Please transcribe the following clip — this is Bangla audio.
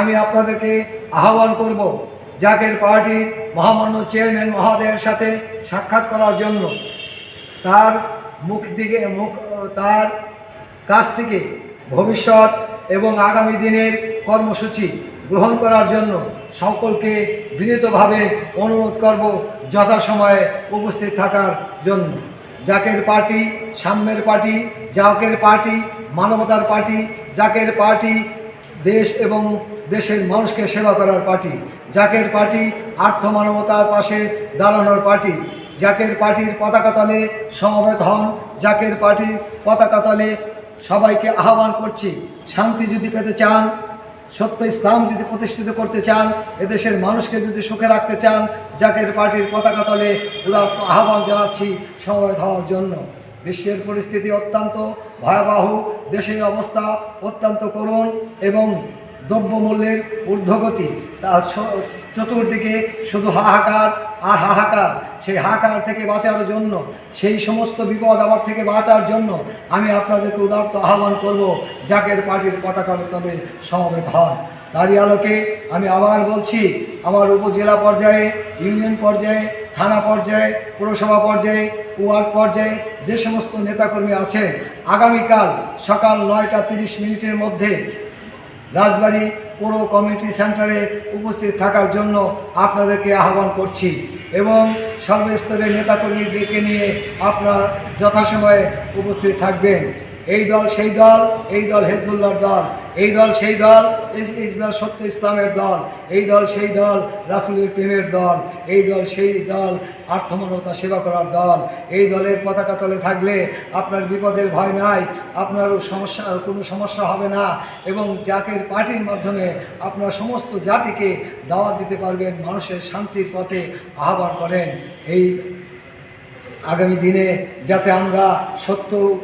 আমি আপনাদেরকে আহ্বান করব জাকের পার্টির মহামান্য চেয়ারম্যান মহোদয়ের সাথে সাক্ষাৎ করার জন্য। তার মুখ দিকে, মুখ, তার কাছ থেকে ভবিষ্যৎ এবং আগামী দিনের কর্মসূচি গ্রহণ করার জন্য সকলকে বিনীতভাবে অনুরোধ করব যথাসময়ে উপস্থিত থাকার জন্য। জাকের পার্টি সাম্যের পার্টি, জাকের পার্টি মানবতার পার্টি, জাকের পার্টি দেশ এবং দেশের মানুষকে সেবা করার পার্টি। জাকের পার্টি আর্থ মানবতার পাশে দাঁড়ানোর পার্টি। জাকের পার্টির পতাকা তলে সমবেত হন। জাকের পার্টির পতাকা তলে সবাইকে আহ্বান করছি, শান্তি যদি পেতে চান, সত্য ইসলাম যদি প্রতিষ্ঠিত করতে চান, এদেশের মানুষকে যদি সুখে রাখতে চান, জাকের পার্টির পতাকা তলে আহ্বান জানাচ্ছি সমবেত হওয়ার জন্য। বিশ্বের পরিস্থিতি অত্যন্ত ভয়াবহ দেশের অবস্থা অত্যন্ত করুণ এবং দ্রব্যমূল্যের ঊর্ধ্বগতি, তার চতুর্দিকে শুধু হাহাকার আর হাহাকার। সেই হাহাকার থেকে বাঁচার জন্য, সেই সমস্ত বিপদ আমার থেকে বাঁচার জন্য আমি আপনাদেরকে উদার্ত আহ্বান করব, জাকের পার্টির পতাকা তলে সমবেত হন তারই আলোকে আমি আবার বলছি, আমার উপজেলা পর্যায়ে, ইউনিয়ন পর্যায়ে, থানা পর্যায়ে, পুরসভা পর্যায়ে, ওয়ার্ড পর্যায়ে যে সমস্ত নেতাকর্মী আছেন আগামীকাল সকাল নয়টা তিরিশ মিনিটের মধ্যে রাজবাড়ী পৌর কমিউনিটি সেন্টারে উপস্থিত থাকার জন্য আপনাদেরকে আহ্বান করছি এবং সর্বস্তরের নেতাকর্মী ডেকে নিয়ে আপনার যথাসময়ে উপস্থিত থাকবেন। এই দল, সেই দল, এই দল হেজবুল্লাহর দল, এই দল, সেই দল ইস- ইসলাম, সত্য ইসলামের দল, এই দল, সেই দল রাসুলের প্রেমের দল, এই দল, সেই দল আর্থমানবতা সেবা করার দল, এই দলের পতাকা তলে থাকলে আপনার বিপদের ভয় নাই, আপনার সমস্যা, কোনো সমস্যা হবে না এবং জাতির পার্টির মাধ্যমে আপনার সমস্ত জাতিকে দাওয়াত দিতে পারবেন, মানুষের শান্তির পথে আহ্বান করেন। এই আগামী দিনে যাতে আমরা সত্য